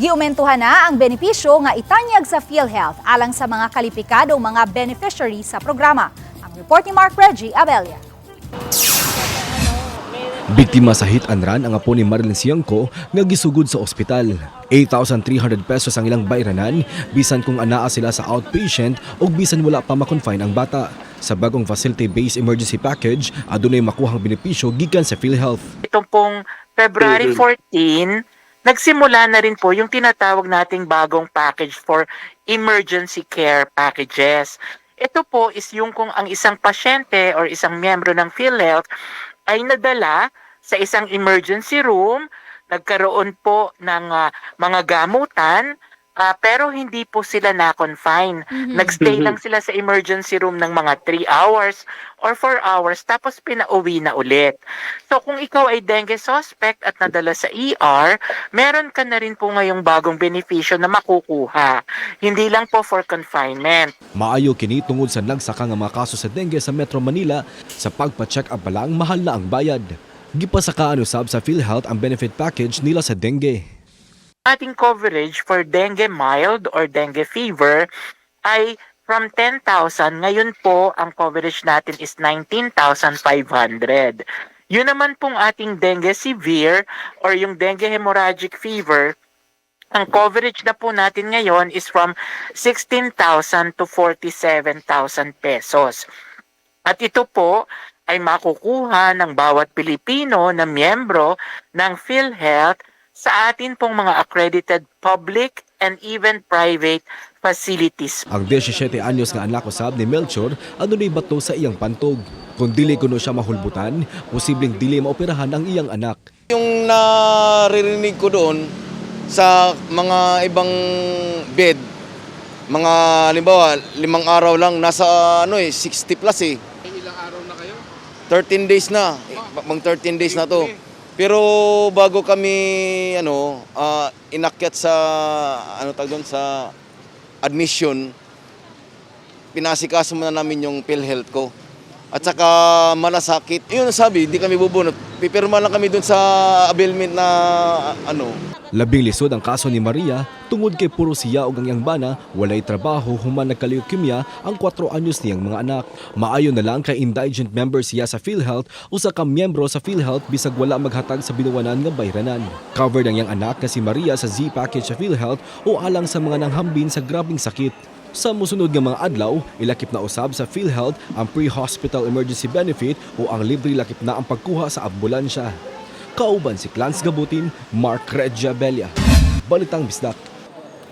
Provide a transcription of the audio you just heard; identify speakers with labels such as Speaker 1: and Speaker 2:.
Speaker 1: Giumentuhan na ang benepisyo nga itanyag sa PhilHealth alang sa mga kalipikadong mga beneficiary sa programa. Ang report ni Mark Reggie Abella.
Speaker 2: Biktima sa hit and run ang apo ni Marilyn Siangco nga gisugod sa ospital. 8,300 pesos ang ilang bayranan bisan kung anaa sila sa outpatient o bisan wala pa makonfine ang bata. Sa bagong facility-based emergency package, adunay makuhang benepisyo gikan sa PhilHealth.
Speaker 3: itong pong February 14, nagsimula na rin po yung tinatawag nating bagong package for emergency care packages. Ito po is yung kung ang isang pasyente or isang miyembro ng PhilHealth ay nadala sa isang emergency room, nagkaroon po ng ah, mga gamutan, ah, pero hindi po sila na-confine. Nagstay lang sila sa emergency room ng mga 3 hours or 4 hours tapos pinauwi na ulit. So kung ikaw ay dengue suspect at nadala sa ER, meron ka na rin po ngayong bagong benepisyo na makukuha. Hindi lang po for confinement.
Speaker 2: Maayo kini tungod sa nagsaka nga mga kaso sa dengue sa Metro Manila sa pagpa-check up pa lang mahal na ang bayad. Gipasakaan usab sa PhilHealth ang benefit package nila sa dengue.
Speaker 3: Ating coverage for dengue mild or dengue fever ay from 10,000. Ngayon po, ang coverage natin is 19,500. Yun naman pong ating dengue severe or yung dengue hemorrhagic fever, ang coverage na po natin ngayon is from 16,000 to 47,000 pesos. At ito po ay makukuha ng bawat Pilipino na miyembro ng PhilHealth sa atin pong mga accredited public and even private facilities.
Speaker 2: Ang 17 anyos nga anak usab ni Melchor adunay bato sa iyang pantog. Kung dili kuno siya mahulbutan, posibleng dili maoperahan ang iyang anak.
Speaker 4: Yung naririnig ko doon sa mga ibang bed, mga halimbawa, limang araw lang, nasa ano eh, 60 plus eh.
Speaker 5: Ilang araw na kayo?
Speaker 4: 13 days na, eh, pang 13 days na to. Pero bago kami ano, ah, inakyat sa ano tag doon sa admission, pinasikaso muna namin yung PhilHealth ko. At saka malasakit. Yun sabi, hindi kami bubunot. Pipirma lang kami doon sa availment na ano,
Speaker 2: Labing lisod ang kaso ni Maria tungod kay puro siya og ang iyang bana walay trabaho human nagkaleukemia ang 4 anyos niyang mga anak. Maayo na lang kay indigent member siya sa PhilHealth usa ka miyembro sa PhilHealth bisag wala maghatag sa binuwanan nga bayranan. Covered ang iyang anak nga si Maria sa Z package sa PhilHealth o alang sa mga nanghambin sa grabing sakit. Sa musunod nga mga adlaw, ilakip na usab sa PhilHealth ang pre-hospital emergency benefit o ang libre lakip na ang pagkuha sa ambulansya. Kauban si Clans Gabutin, Mark Regia Belia. Balitang Bisdak.